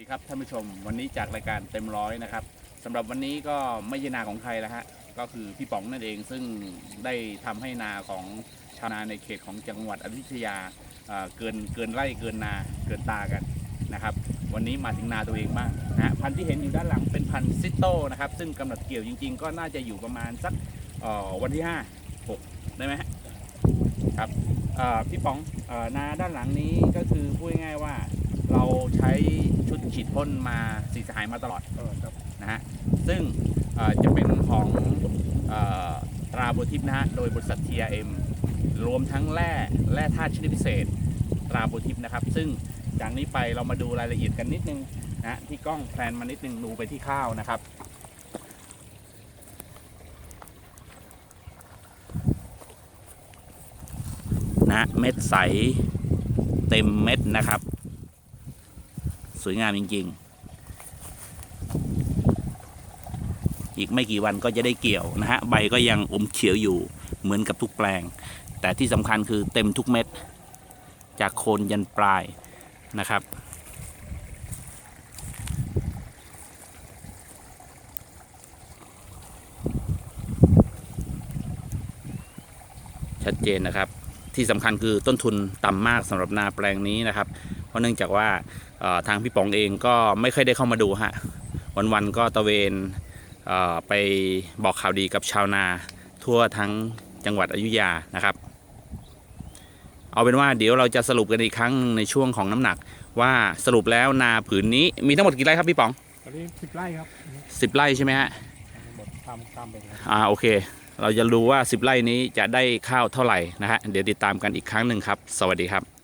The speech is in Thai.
สวัสดีครับท่านผู้ชมวันนี้จากรายการเต็มร้อยนะครับสำหรับวันนี้ก็ไม่ใช่นาของใครแล้วฮะก็คือพี่ป๋องนั่นเองซึ่งได้ทำให้นาของชาวนาในเขตของจังหวัดอยุธยาเเกินเกินไร่เกินนาเกินตากันนะครับ วันนี้มาถึงนาตัวเองบ้างนะฮะพันธุ์ที่เห็นอยู่ด้านหลังเป็นพันธุ์ซิโต้นะครับซึ่งกำหนดเกี่ยวจริง ๆ ก็น่าจะอยู่ประมาณสักวันที่ 5 6 ได้ไหมครับพี่ป๋องอนาด้านหลังนี้ก็คือพูดง่ายๆว่าเราใช้ ฉีดพ่นมาสีสหายมาตลอดเออครับนะฮะซึ่งเอ่อจะเป็นของเอ่อตราบัวทิพย์นะฮะโดยบริษัท TRM รวมทั้งแร่แร่ธาตุชนิดพิเศษ ตราบัวทิพย์นะครับ ซึ่งจากนี้ไปเรามาดูรายละเอียดกันนิดนึงนะฮะที่กล้องแพลนมานิดนึงดูไปที่ข้าวนะครับนะเม็ดใสเต็มเม็ดนะครับ สวยงามจริง ๆ อีกไม่กี่วันก็จะได้เกี่ยวนะฮะ ใบก็ยังอมเขียวอยู่เหมือนกับทุกแปลง แต่ที่สำคัญคือเต็มทุกเม็ด จากโคนยันปลายนะครับชัดเจนนะครับที่สำคัญคือต้นทุนต่ำมากสำหรับนาแปลงนี้นะครับ เพราะเนื่องจากว่าเอ่อทางพี่ป๋องเองก็ไม่ค่อยได้เข้ามาดูฮะวันๆก็ตะเวนเอ่อไปบอกข่าวดีกับชาวนาทั่วทั้งจังหวัดอยุธยานะครับ เอาเป็นว่าเดี๋ยวเราจะสรุปกันอีกครั้งในช่วงของน้ำหนัก ว่าสรุปแล้วนาผืนนี้มีทั้งหมดกี่ไร่ครับพี่ป๋องตอนนี้สิบไร่ครับ10ไร่ใช่ไหมฮะหมดทำตามไปครับอ่าโอเค เราจะรู้ว่า10ไร่นี้จะได้ข้าวเท่าไหร่นะฮะเดี๋ยวติดตามกันอีกครั้งหนึ่งครับ สวัสดีครับ